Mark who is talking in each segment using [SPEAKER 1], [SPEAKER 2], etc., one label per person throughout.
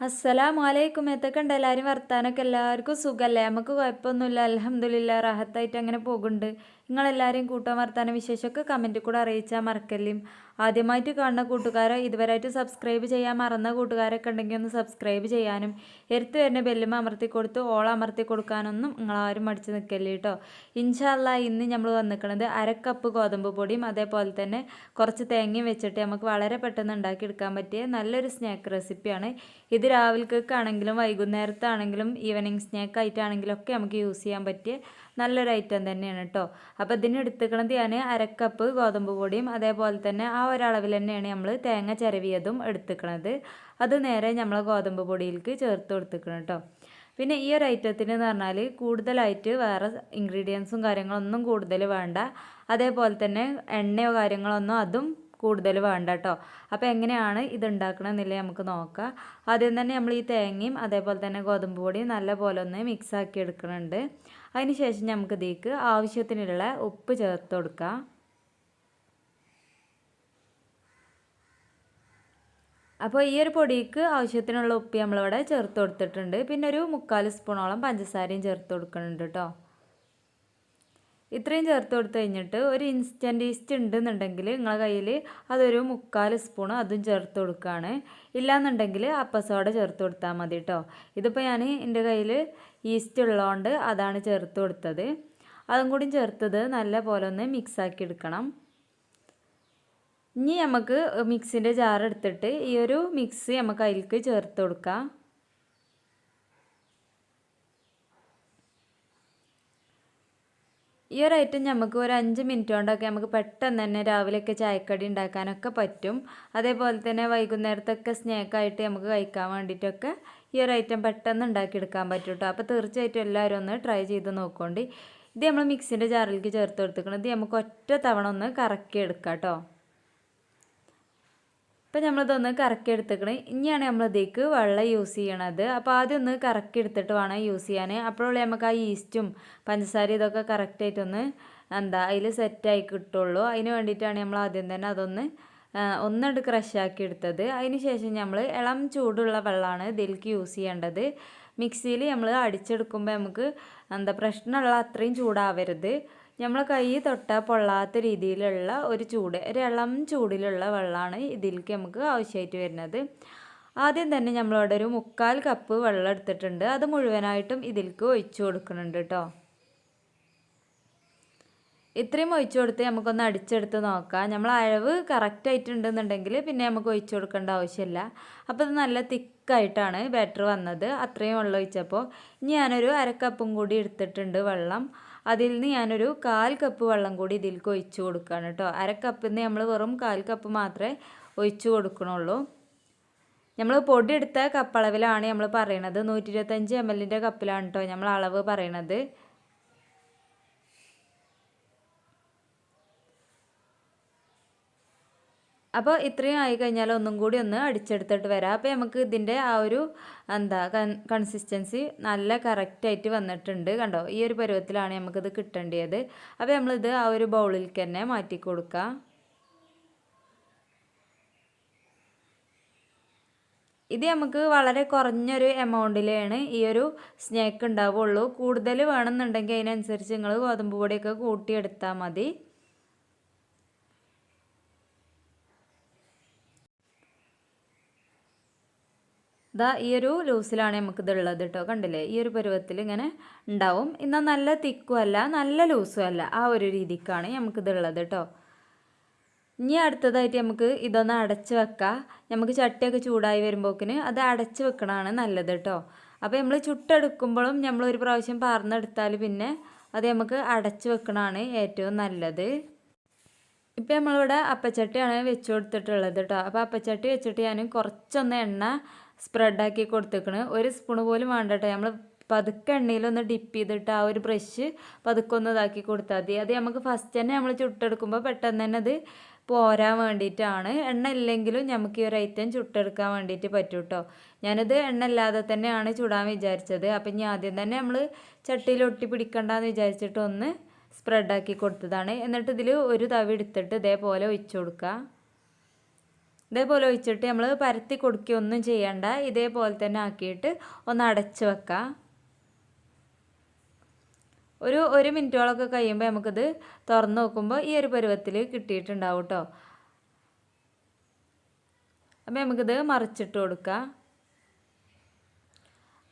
[SPEAKER 1] അസ്സലാമു അലൈക്കും എത്തൊക്കെയുണ്ട് എല്ലാവരും വർത്താനൊക്കെ? എല്ലാവർക്കും സുഖമല്ലേ നമുക്ക് കുഴപ്പമൊന്നുമില്ല. അലഹമ്മദില്ല റാഹത്തായിട്ട് അങ്ങനെ പോകുന്നുണ്ട്. നിങ്ങളെല്ലാവരെയും കൂട്ടാൻ വർത്താന വിശേഷമൊക്കെ കമന്റിൽ കൂടെ അറിയിച്ചാൽ മറക്കല്ലേ ആദ്യമായിട്ട് കാണുന്ന കൂട്ടുകാരോ ഇതുവരെയായിട്ട് സബ്സ്ക്രൈബ് ചെയ്യാൻ മറന്ന കൂട്ടുകാരൊക്കെ ഉണ്ടെങ്കിൽ ഒന്ന് സബ്സ്ക്രൈബ് ചെയ്യാനും എടുത്തു വരുന്ന ബെല്ലും അമർത്തി കൊടുത്ത് ഓൾ അമർത്തി കൊടുക്കാനൊന്നും നിങ്ങളാരും മടിച്ച് നിൽക്കല്ലേ കേട്ടോ ഇൻഷാല്ല ഇന്ന് നമ്മൾ വന്നിരിക്കുന്നത് അരക്കപ്പ് ഗോതമ്പ് പൊടിയും അതേപോലെ തന്നെ കുറച്ച് തേങ്ങയും വെച്ചിട്ട് നമുക്ക് വളരെ പെട്ടെന്ന് ഉണ്ടാക്കിയെടുക്കാൻ പറ്റിയ നല്ലൊരു സ്നാക്ക് റെസിപ്പിയാണ് ഇത് രാവിലേക്കാണെങ്കിലും വൈകുന്നേരത്താണെങ്കിലും ഈവനിങ് സ്നാക്ക് ആയിട്ടാണെങ്കിലും ഒക്കെ നമുക്ക് യൂസ് ചെയ്യാൻ പറ്റിയ നല്ലൊരു ഐറ്റം തന്നെയാണ് കേട്ടോ അപ്പോൾ ഇതിന് എടുത്തുക്കണത് ഞാൻ അരക്കപ്പ് ഗോതമ്പ് പൊടിയും അതേപോലെ തന്നെ ആ ഒരളവിൽ തന്നെയാണ് നമ്മൾ തേങ്ങ ചിരവിയതും എടുത്തുക്കണത്. അത് നേരെ നമ്മൾ ഗോതമ്പ് പൊടിയിലേക്ക് ചേർത്ത് കൊടുത്തുക്കണം കേട്ടോ. പിന്നെ ഈ ഒരു ഐറ്റത്തിന് എന്ന് പറഞ്ഞാൽ കൂടുതലായിട്ട് വേറെ ഇൻഗ്രീഡിയൻസും കാര്യങ്ങളൊന്നും കൂടുതൽ വേണ്ട. അതേപോലെ തന്നെ എണ്ണയോ കാര്യങ്ങളൊന്നും അതും കൂടുതൽ വേണ്ട കേട്ടോ. അപ്പോൾ എങ്ങനെയാണ് ഇത് ഉണ്ടാക്കണമെന്നില്ല നമുക്ക് നോക്കാം. ആദ്യം തന്നെ നമ്മൾ ഈ തേങ്ങയും അതേപോലെ തന്നെ ഗോതമ്പ് പൊടിയും നല്ല പോലെ ഒന്ന് മിക്സ് ആക്കി എടുക്കുന്നുണ്ട് അതിന് ശേഷം നമുക്ക് ഇതിലേക്ക് ആവശ്യത്തിനുള്ള ഉപ്പ് ചേർത്ത് കൊടുക്കാം. അപ്പോൾ ഈ ഒരു പൊടിക്ക് ആവശ്യത്തിനുള്ള ഉപ്പ് നമ്മളിവിടെ ചേർത്ത് കൊടുത്തിട്ടുണ്ട്. പിന്നെ ഒരു മുക്കാൽ സ്പൂണോളം പഞ്ചസാരയും ചേർത്ത് കൊടുക്കുന്നുണ്ട് കേട്ടോ ഇത്രയും ചേർത്ത് കൊടുത്തു കഴിഞ്ഞിട്ട് ഒരു ഇൻസ്റ്റന്റ് ഈസ്റ്റ് ഉണ്ടെന്നുണ്ടെങ്കിൽ നിങ്ങളുടെ കയ്യിൽ അതൊരു മുക്കാൽ സ്പൂൺ അതും ചേർത്ത് കൊടുക്കുകയാണ് ഇല്ലയെന്നുണ്ടെങ്കിൽ അപ്പസോട ചേർത്ത് കൊടുത്താൽ മതി കേട്ടോ ഇതിപ്പോൾ ഞാൻ എന്റെ കയ്യിൽ ഈസ്റ്റ് ഉള്ളതുകൊണ്ട് അതാണ് ചേർത്ത് കൊടുത്തത്. അതും കൂടി ചേർത്തത് നല്ല പോലെ ഒന്ന് മിക്സാക്കി എടുക്കണം. ഇനി നമുക്ക് മിക്സിന്റെ ജാർ എടുത്തിട്ട് ഈ ഒരു മിക്സ് നമുക്ക് അതിലേക്ക് ചേർത്ത് കൊടുക്കാം. ഈ ഒരു ഐറ്റം നമുക്ക് ഒരു അഞ്ച് മിനിറ്റ് കൊണ്ടൊക്കെ നമുക്ക് പെട്ടെന്ന് തന്നെ രാവിലെയൊക്കെ ചായക്കടി ഉണ്ടാക്കാനൊക്കെ പറ്റും. അതേപോലെ തന്നെ വൈകുന്നേരത്തൊക്കെ സ്നാക്കായിട്ട് നമുക്ക് കഴിക്കാൻ വേണ്ടിയിട്ടൊക്കെ ഈ ഒരു ഐറ്റം പെട്ടെന്ന് ഉണ്ടാക്കിയെടുക്കാൻ പറ്റും കേട്ടോ അപ്പോൾ തീർച്ചയായിട്ടും എല്ലാവരും ഒന്ന് ട്രൈ ചെയ്ത് നോക്കോണ്ടി. ഇത് നമ്മൾ മിക്സിന്റെ ജാറിലേക്ക് ചേർത്ത് കൊടുത്തിരിക്കുന്നത്. ഇത് നമുക്ക് ഒറ്റ തവണ ഒന്ന് കറക്കി എടുക്കാം കേട്ടോ ഇപ്പം നമ്മളിതൊന്ന് കറക്കി എടുത്തേക്കണേ ഇനിയാണ് നമ്മളിതേക്ക് വെള്ളം യൂസ് ചെയ്യണത്. അപ്പോൾ ആദ്യം ഒന്ന് കറക്കി എടുത്തിട്ട് വേണം യൂസ് ചെയ്യാൻ അപ്പോഴുള്ള നമുക്ക് ആ ഈസ്റ്റും പഞ്ചസാര ഇതൊക്കെ കറക്റ്റായിട്ടൊന്ന് എന്താ അതിൽ സെറ്റായി കിട്ടുള്ളൂ. അതിന് വേണ്ടിയിട്ടാണ് നമ്മൾ ആദ്യം തന്നെ അതൊന്ന് ഒന്നെടുത്ത് ക്രഷാക്കി എടുത്തത്. അതിന് ശേഷം നമ്മൾ ഇളം ചൂടുള്ള വെള്ളമാണ് ഇതിലേക്ക് യൂസ് ചെയ്യേണ്ടത്. മിക്സിയിൽ നമ്മൾ അടിച്ചെടുക്കുമ്പോൾ നമുക്ക് എന്താ പ്രശ്നമുള്ള അത്രയും ചൂടാവരുത്. നമ്മൾ കൈ തൊട്ട പൊള്ളാത്ത രീതിയിലുള്ള ഒരു ചൂട് ഒരു ഇളം ചൂടിലുള്ള വെള്ളമാണ് ഇതിലേക്ക് നമുക്ക് ആവശ്യമായിട്ട് വരുന്നത്. ആദ്യം തന്നെ നമ്മളവിടെ ഒരു മുക്കാൽ കപ്പ് വെള്ളം എടുത്തിട്ടുണ്ട്. അത് മുഴുവനായിട്ടും ഇതിലേക്ക് ഒഴിച്ചു കൊടുക്കുന്നുണ്ട് കേട്ടോ. ഇത്രയും ഒഴിച്ചു കൊടുത്ത് നമുക്കൊന്ന് അടിച്ചെടുത്ത് നോക്കാം. നമ്മൾ അഴവ് കറക്റ്റ് ആയിട്ടുണ്ടെന്നുണ്ടെങ്കിൽ പിന്നെ നമുക്ക് ഒഴിച്ചു കൊടുക്കേണ്ട ആവശ്യമില്ല. അപ്പോൾ ഇത് നല്ല തിക്കായിട്ടാണ് ബാറ്റർ വന്നത്. അത്രയും വെള്ളം ഒഴിച്ചപ്പോൾ. ഇനി ഞാനൊരു അരക്കപ്പും കൂടി എടുത്തിട്ടുണ്ട് വെള്ളം. അതിൽ നിന്ന് ഞാനൊരു കാൽ കപ്പ് വെള്ളം കൂടി ഇതിലേക്ക് ഒഴിച്ചു കൊടുക്കുകയാണ് കേട്ടോ. അര കപ്പിൽ നിന്ന് നമ്മൾ വെറും കാൽ കപ്പ് മാത്രമേ ഒഴിച്ചു കൊടുക്കണുള്ളൂ. നമ്മൾ പൊടി എടുത്ത കപ്പളവിലാണ് നമ്മൾ പറയണത്. നൂറ്റി ഇരുപത്തഞ്ച് എം എല്ലിന്റെ കപ്പിലാണ് കേട്ടോ നമ്മൾ അളവ് പറയണത്. അപ്പോൾ ഇത്രയും ആയി കഴിഞ്ഞാൽ ഒന്നും കൂടി ഒന്ന് അടിച്ചെടുത്തിട്ട് വരാം. അപ്പോൾ നമുക്ക് ഇതിന്റെ ആ ഒരു എന്താ കൺസിസ്റ്റൻസി നല്ല കറക്റ്റായിട്ട് വന്നിട്ടുണ്ട് കണ്ടോ? ഈ ഒരു പരുവത്തിലാണ് നമുക്കിത് കിട്ടേണ്ടത് അപ്പോൾ നമ്മളിത് ആ ഒരു ബൗളിൽ തന്നെ മാറ്റി കൊടുക്കാം. ഇത് നമുക്ക് വളരെ കുറഞ്ഞൊരു എമൗണ്ടിലാണ് ഈ ഒരു സ്നാക്ക് ഉണ്ടാവുള്ളൂ. കൂടുതൽ വേണമെന്നുണ്ടെങ്കിൽ അതിനനുസരിച്ച് നിങ്ങൾ ഗോതമ്പ് പൊടിയൊക്കെ കൂട്ടിയെടുത്താൽ മതി. ഇതാ ഈ ഒരു ലൂസിലാണ് നമുക്കിത് ഉള്ളത് കേട്ടോ കണ്ടില്ലേ? ഈ ഒരു പരുവത്തിൽ ഇങ്ങനെ ഉണ്ടാവും. എന്നാൽ നല്ല തിക്കും അല്ല നല്ല ലൂസും അല്ല. ആ ഒരു രീതിക്കാണ് നമുക്കിത് ഉള്ളത് കേട്ടോ ഇനി അടുത്തതായിട്ട് നമുക്ക് ഇതൊന്ന് അടച്ച് വെക്കാം. നമുക്ക് ചട്ടിയൊക്കെ ചൂടായി വരുമ്പോക്കിന് അത് അടച്ച് വെക്കണതാണ് നല്ലത് കേട്ടോ അപ്പോൾ നമ്മൾ ചുട്ടെടുക്കുമ്പോഴും നമ്മൾ ഒരു പ്രാവശ്യം പാർന്നെടുത്താൽ പിന്നെ അത് നമുക്ക് അടച്ച് വെക്കണതാണ് ഏറ്റവും നല്ലത്. ഇപ്പം നമ്മളിവിടെ അപ്പച്ചട്ടിയാണ് വെച്ച് കൊടുത്തിട്ടുള്ളത് കേട്ടോ അപ്പോൾ അപ്പച്ചട്ടി വെച്ചിട്ട് ഞാൻ കുറച്ചൊന്ന് എണ്ണ സ്പ്രെഡാക്കി കൊടുത്തേക്കണ്. ഒരു സ്പൂണ് പോലും വേണ്ട കേട്ടോ നമ്മൾ പതുക്കെ എണ്ണയിലൊന്ന് ഡിപ്പ് ചെയ്തിട്ട് ആ ഒരു ബ്രഷ് പതുക്കെ ഒന്ന് ഇതാക്കി കൊടുത്താൽ മതി. അത് നമുക്ക് ഫസ്റ്റ് തന്നെ നമ്മൾ ചുട്ടെടുക്കുമ്പോൾ പെട്ടെന്ന് തന്നെ അത് പോരാൻ വേണ്ടിയിട്ടാണ്. എണ്ണ ഇല്ലെങ്കിലും നമുക്ക് ഈ ഒരു ഐറ്റം ചുട്ടെടുക്കാൻ വേണ്ടിയിട്ട് പറ്റും കേട്ടോ ഞാനിത് എണ്ണ ഇല്ലാതെ തന്നെയാണ് ചുടാൻ വിചാരിച്ചത്. അപ്പം ഇനി ആദ്യം തന്നെ നമ്മൾ ചട്ടിയിൽ ഒട്ടി പിടിക്കണ്ടെന്ന് വിചാരിച്ചിട്ട് ഒന്ന് സ്പ്രെഡാക്കി കൊടുത്തതാണ്. എന്നിട്ട് ഇതിൽ ഒരു തവി എടുത്തിട്ട് ഇതേപോലെ ഒഴിച്ചു കൊടുക്കുക ഇതേപോലെ ഒഴിച്ചിട്ട് നമ്മൾ പരത്തി കൊടുക്കുകയൊന്നും ചെയ്യണ്ട. ഇതേപോലെ തന്നെ ആക്കിയിട്ട് ഒന്ന് അടച്ച് വെക്കാം. ഒരു ഒരു മിനിറ്റോളൊക്കെ കഴിയുമ്പോൾ നമുക്കിത് തുറന്ന് നോക്കുമ്പോൾ ഈ ഒരു പരുവത്തിൽ കിട്ടിയിട്ടുണ്ടാവും കേട്ടോ അപ്പോൾ നമുക്കിത് മറിച്ചിട്ട് കൊടുക്കാം.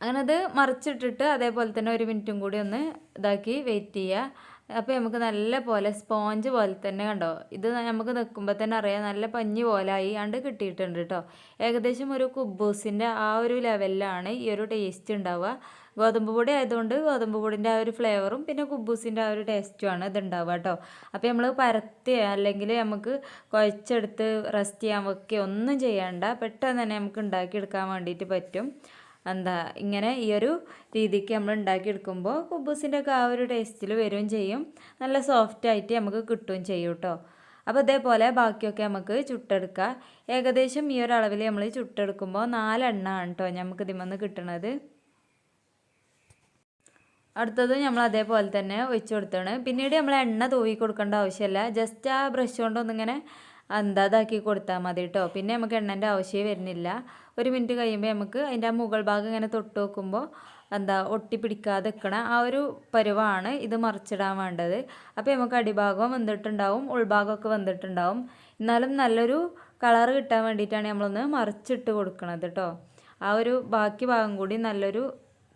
[SPEAKER 1] അങ്ങനെ അത് മറിച്ചിട്ടിട്ട് അതേപോലെ തന്നെ ഒരു മിനിറ്റും കൂടി ഒന്ന് ഇതാക്കി വെയിറ്റ് ചെയ്യുക അപ്പോൾ നമുക്ക് നല്ല പോലെ സ്പോഞ്ച് പോലെ തന്നെ കണ്ടോ? ഇത് നമുക്ക് നിൽക്കുമ്പോൾ തന്നെ അറിയാം നല്ല പഞ്ഞി പോലെ ആയി ആണ്ട് കിട്ടിയിട്ടുണ്ട് കേട്ടോ ഏകദേശം ഒരു കുബൂസിന്റെ ആ ഒരു ലെവലിലാണ് ഈ ഒരു ടേസ്റ്റ് ഉണ്ടാവുക. ഗോതമ്പ് പൊടി ആയതുകൊണ്ട് ഗോതമ്പ് പൊടിന്റെ ആ ഒരു ഫ്ലേവറും പിന്നെ കുബൂസിന്റെ ആ ഒരു ടേസ്റ്റുമാണ് ഇത് ഉണ്ടാവുക കേട്ടോ അപ്പോൾ നമ്മൾ പരത്തി അല്ലെങ്കിൽ നമുക്ക് കുഴച്ചെടുത്ത് റെസ്റ്റ് ചെയ്യാൻ വെക്കുക ഒന്നും ചെയ്യണ്ട. പെട്ടെന്ന് തന്നെ നമുക്ക് ഉണ്ടാക്കിയെടുക്കാൻ വേണ്ടിയിട്ട് പറ്റും. എന്താ ഇങ്ങനെ ഈ ഒരു രീതിക്ക് നമ്മൾ ഉണ്ടാക്കിയെടുക്കുമ്പോൾ കുബൂസിന്റെ ഒക്കെ ആ ഒരു ടേസ്റ്റിൽ വരികയും ചെയ്യും. നല്ല സോഫ്റ്റ് ആയിട്ട് നമുക്ക് കിട്ടുകയും ചെയ്യും കേട്ടോ. അപ്പോൾ ഇതേപോലെ ബാക്കിയൊക്കെ നമുക്ക് ചുട്ടെടുക്കാം. ഏകദേശം ഈ ഒരു അളവിൽ നമ്മൾ ചുട്ടെടുക്കുമ്പോൾ നാലെണ്ണമാണ് കേട്ടോ നമുക്ക് ഇതിമെന്ന് കിട്ടണത്. അടുത്തത് നമ്മൾ അതേപോലെ തന്നെ ഒഴിച്ചു കൊടുത്താണ്. പിന്നീട് നമ്മൾ എണ്ണ തൂവി കൊടുക്കേണ്ട ആവശ്യമില്ല. ജസ്റ്റ് ആ ബ്രഷ് കൊണ്ടൊന്നിങ്ങനെ എന്താ ഇതാക്കി കൊടുത്താൽ മതി കേട്ടോ പിന്നെ നമുക്ക് എണ്ണന്റെ ആവശ്യമേ വരുന്നില്ല. ഒരു മിനിറ്റ് കഴിയുമ്പോൾ നമുക്ക് അതിന്റെ ആ മുകൾ ഭാഗം ഇങ്ങനെ തൊട്ട് നോക്കുമ്പോൾ എന്താ ഒട്ടി പിടിക്കാതെ നിൽക്കണ ആ ഒരു പരുവാണ് ഇത് മറിച്ചിടാൻ വേണ്ടത്. അപ്പോൾ നമുക്ക് അടിഭാഗം വെന്തിട്ടുണ്ടാവും ഉൾഭാഗമൊക്കെ വെന്തിട്ടുണ്ടാവും എന്നാലും നല്ലൊരു കളർ കിട്ടാൻ വേണ്ടിയിട്ടാണ് നമ്മളൊന്ന് മറിച്ചിട്ട് കൊടുക്കണത് കേട്ടോ ആ ഒരു ബാക്കി ഭാഗം കൂടി നല്ലൊരു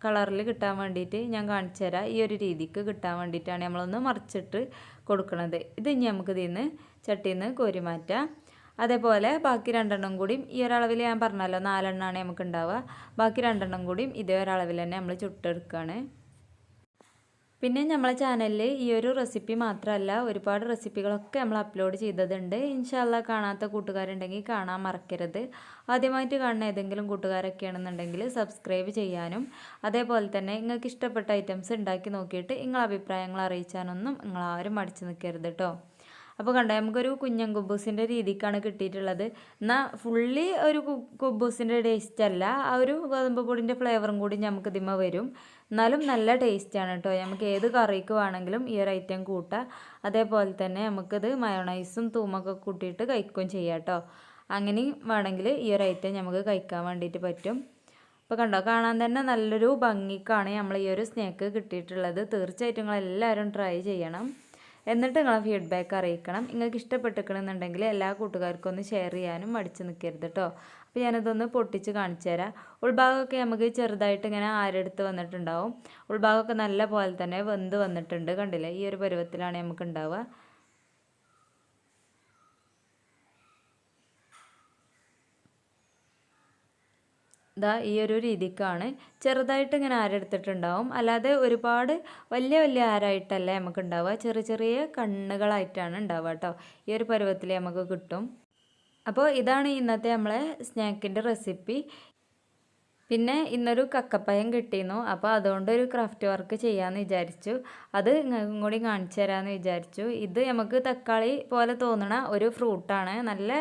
[SPEAKER 1] കളറിൽ കിട്ടാൻ വേണ്ടിയിട്ട് ഞാൻ കാണിച്ചു തരാം. ഈ ഒരു രീതിക്ക് കിട്ടാൻ വേണ്ടിയിട്ടാണ് നമ്മളൊന്ന് മറിച്ചിട്ട് കൊടുക്കുന്നത് ഇത് ഇനി നമുക്ക് ഇതിൽ നിന്ന് ചട്ടിയിൽ നിന്ന് കോരി മാറ്റാം. അതേപോലെ ബാക്കി രണ്ടെണ്ണം കൂടിയും ഈ ഒരളവിൽ ഞാൻ പറഞ്ഞല്ലോ നാലെണ്ണമാണ് നമുക്ക് ഉണ്ടാവുക. ബാക്കി രണ്ടെണ്ണം കൂടിയും ഇതേ ഒരളവിൽ തന്നെ നമ്മൾ ചുട്ടെടുക്കുകയാണ് പിന്നെ നമ്മളെ ചാനലിൽ ഈ ഒരു റെസിപ്പി മാത്രമല്ല ഒരുപാട് റെസിപ്പികളൊക്കെ നമ്മൾ അപ്ലോഡ് ചെയ്തതുണ്ട്. ഇൻഷാല്ല കാണാത്ത കൂട്ടുകാരുണ്ടെങ്കിൽ കാണാൻ മറക്കരുത്. ആദ്യമായിട്ട് കാണുന്ന ഏതെങ്കിലും കൂട്ടുകാരൊക്കെ ആണെന്നുണ്ടെങ്കിൽ സബ്സ്ക്രൈബ് ചെയ്യാനും അതേപോലെ തന്നെ നിങ്ങൾക്ക് ഇഷ്ടപ്പെട്ട ഐറ്റംസ് ഉണ്ടാക്കി നോക്കിയിട്ട് നിങ്ങളെ അഭിപ്രായങ്ങൾ അറിയിച്ചാനൊന്നും നിങ്ങളാരും മടിച്ചു നിൽക്കരുത് കേട്ടോ അപ്പോൾ കണ്ടോ നമുക്കൊരു കുഞ്ഞൻ കുബൂസിന്റെ രീതിക്കാണ് കിട്ടിയിട്ടുള്ളത്. എന്നാൽ ഫുള്ളി ഒരു കുബൂസിന്റെ ടേസ്റ്റ് അല്ല ആ ഒരു ഗോതമ്പ് പൊടിന്റെ ഫ്ലേവറും കൂടി നമുക്ക് ഇതിമ വരും. എന്നാലും നല്ല ടേസ്റ്റാണ് കേട്ടോ നമുക്ക് ഏത് കറിക്ക് വേണമെങ്കിലും ഈ ഒരു ഐറ്റം കൂട്ടാം. അതേപോലെ തന്നെ നമുക്കിത് മയോണൈസും തൂമൊക്കെ കൂട്ടിയിട്ട് കഴിക്കുകയും ചെയ്യാം കേട്ടോ അങ്ങനെയും വേണമെങ്കിൽ ഈ ഒരു ഐറ്റം നമുക്ക് കഴിക്കാൻ വേണ്ടിയിട്ട് പറ്റും. അപ്പോൾ കണ്ടോ കാണാൻ തന്നെ നല്ലൊരു ഭംഗിക്കാണ് നമ്മൾ ഈ ഒരു സ്നാക്ക് കിട്ടിയിട്ടുള്ളത്. തീർച്ചയായിട്ടും നിങ്ങൾ എല്ലാവരും ട്രൈ ചെയ്യണം. എന്നിട്ട് നിങ്ങളെ ഫീഡ്ബാക്ക് അറിയിക്കണം. നിങ്ങൾക്ക് ഇഷ്ടപ്പെട്ടിരിക്കണമെന്നുണ്ടെങ്കിൽ എല്ലാ കൂട്ടുകാർക്കും ഒന്ന് ഷെയർ ചെയ്യാനും മടിച്ച് നിൽക്കരുത് കേട്ടോ അപ്പോൾ ഞാനതൊന്ന് പൊട്ടിച്ച് കാണിച്ചു തരാം. ഉൾഭാഗമൊക്കെ നമുക്ക് ചെറുതായിട്ട് ഇങ്ങനെ ആരെടുത്ത് വന്നിട്ടുണ്ടാവും. ഉൾഭാഗമൊക്കെ നല്ല പോലെ തന്നെ വെന്ത് വന്നിട്ടുണ്ട്. കണ്ടില്ലേ? ഈ ഒരു പരുവത്തിലാണ് നമുക്ക് ഉണ്ടാവുക ഇതാ ഈ ഒരു രീതിക്കാണ്. ചെറുതായിട്ട് ഇങ്ങനെ ആരെടുത്തിട്ടുണ്ടാവും. അല്ലാതെ ഒരുപാട് വലിയ വലിയ ആരായിട്ടല്ല നമുക്ക് ഉണ്ടാവുക ചെറിയ ചെറിയ കണ്ണുകളായിട്ടാണ് ഉണ്ടാവുക കേട്ടോ. ഈ ഒരു പരുവത്തിൽ നമുക്ക് കിട്ടും. അപ്പോൾ ഇതാണ് ഇന്നത്തെ നമ്മളെ സ്നാക്കിന്റെ റെസിപ്പി. പിന്നെ ഇന്നൊരു കക്കപ്പയം കിട്ടിയിരുന്നു. അപ്പോൾ അതുകൊണ്ട് ഒരു ക്രാഫ്റ്റ് വർക്ക് ചെയ്യാമെന്ന് വിചാരിച്ചു. അത് നിങ്ങൾക്കും കൂടി കാണിച്ചു തരാമെന്ന് വിചാരിച്ചു. ഇത് നമുക്ക് തക്കാളി പോലെ തോന്നണ ഒരു ഫ്രൂട്ടാണ്. നല്ല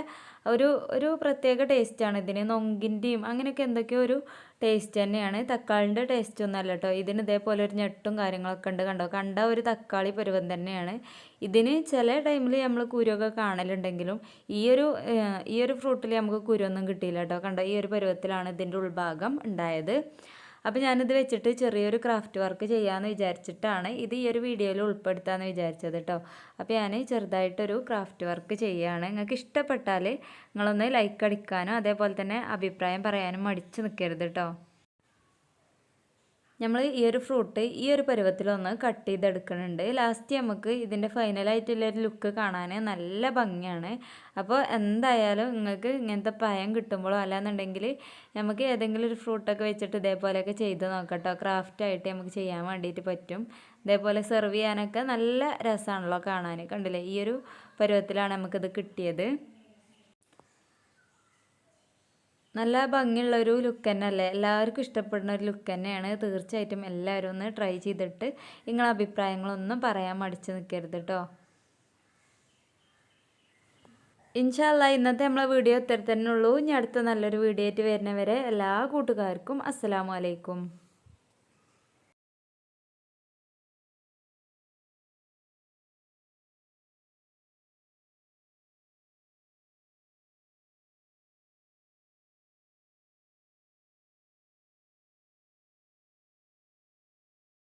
[SPEAKER 1] ഒരു ഒരു പ്രത്യേക ടേസ്റ്റാണ് ഇതിന് നൊങ്കിന്റെയും അങ്ങനെയൊക്കെ എന്തൊക്കെയോ ഒരു ടേസ്റ്റ് തന്നെയാണ്. തക്കാളിന്റെ ടേസ്റ്റ് ഒന്നും അല്ല കേട്ടോ. ഇതിന് ഇതേപോലെ ഒരു ഞെട്ടും കാര്യങ്ങളൊക്കെ ഉണ്ട് കണ്ടോ? കണ്ട ഒരു തക്കാളി പരുവം തന്നെയാണ്. ഇതിന് ചില ടൈമിൽ നമ്മൾ കുരുവൊക്കെ കാണലുണ്ടെങ്കിലും ഈ ഒരു ഈ ഒരു ഫ്രൂട്ടിൽ നമുക്ക് കുരുവൊന്നും കിട്ടിയില്ല കേട്ടോ. കണ്ടോ? ഈ ഒരു പരുവത്തിലാണ് ഇതിന്റെ ഉൾഭാഗം ഉണ്ടായത്. അപ്പോൾ ഞാനിത് വെച്ചിട്ട് ചെറിയൊരു ക്രാഫ്റ്റ് വർക്ക് ചെയ്യാമെന്ന് വിചാരിച്ചിട്ടാണ് ഇത് ഈ ഒരു വീഡിയോയിൽ ഉൾപ്പെടുത്താമെന്ന് വിചാരിച്ചത് കേട്ടോ അപ്പോൾ ഞാൻ ചെറുതായിട്ടൊരു ക്രാഫ്റ്റ് വർക്ക് ചെയ്യുകയാണ് നിങ്ങൾക്ക് ഇഷ്ടപ്പെട്ടാൽ നിങ്ങളൊന്ന് ലൈക്ക് അടിക്കാനും അതേപോലെ തന്നെ അഭിപ്രായം പറയാനും മടിച്ച് നിൽക്കരുത് കേട്ടോ നമ്മൾ ഈ ഒരു ഫ്രൂട്ട് ഈ ഒരു പരുവത്തിലൊന്ന് കട്ട് ചെയ്തെടുക്കുന്നുണ്ട് ലാസ്റ്റ് നമുക്ക് ഇതിന്റെ ഫൈനലായിട്ടുള്ളൊരു ലുക്ക് കാണാൻ നല്ല ഭംഗിയാണ്. അപ്പോൾ എന്തായാലും നിങ്ങൾക്ക് ഇങ്ങനത്തെ പായം കിട്ടുമ്പോഴോ അല്ലാന്നുണ്ടെങ്കിൽ നമുക്ക് ഏതെങ്കിലും ഒരു ഫ്രൂട്ടൊക്കെ വെച്ചിട്ട് ഇതേപോലെയൊക്കെ ചെയ്ത് നോക്കട്ടോ. ക്രാഫ്റ്റായിട്ട് നമുക്ക് ചെയ്യാൻ വേണ്ടിയിട്ട് പറ്റും. ഇതേപോലെ സെർവ് ചെയ്യാനൊക്കെ നല്ല രസമാണല്ലോ കാണാൻ കണ്ടില്ലേ? ഈ ഒരു പരുവത്തിലാണ് നമുക്കിത് കിട്ടിയത്. നല്ല ഭംഗിയുള്ള ഒരു ലുക്ക് തന്നെ അല്ലേ എല്ലാവർക്കും ഇഷ്ടപ്പെടുന്ന ഒരു ലുക്ക് തന്നെയാണ് തീർച്ചയായിട്ടും എല്ലാവരും ഒന്ന് ട്രൈ ചെയ്തിട്ട് നിങ്ങളെ അഭിപ്രായങ്ങളൊന്നും പറയാൻ മടിച്ച് നിൽക്കരുത് കേട്ടോ ഇൻഷാല്ല ഇന്നത്തെ നമ്മളെ വീഡിയോ ഇത്തരത്തന്നെ ഉള്ളൂ. ഇനി അടുത്ത നല്ലൊരു വീഡിയോ ആയിട്ട് വരുന്നവരെ എല്ലാ കൂട്ടുകാർക്കും അസ്സലാമു അലൈക്കും.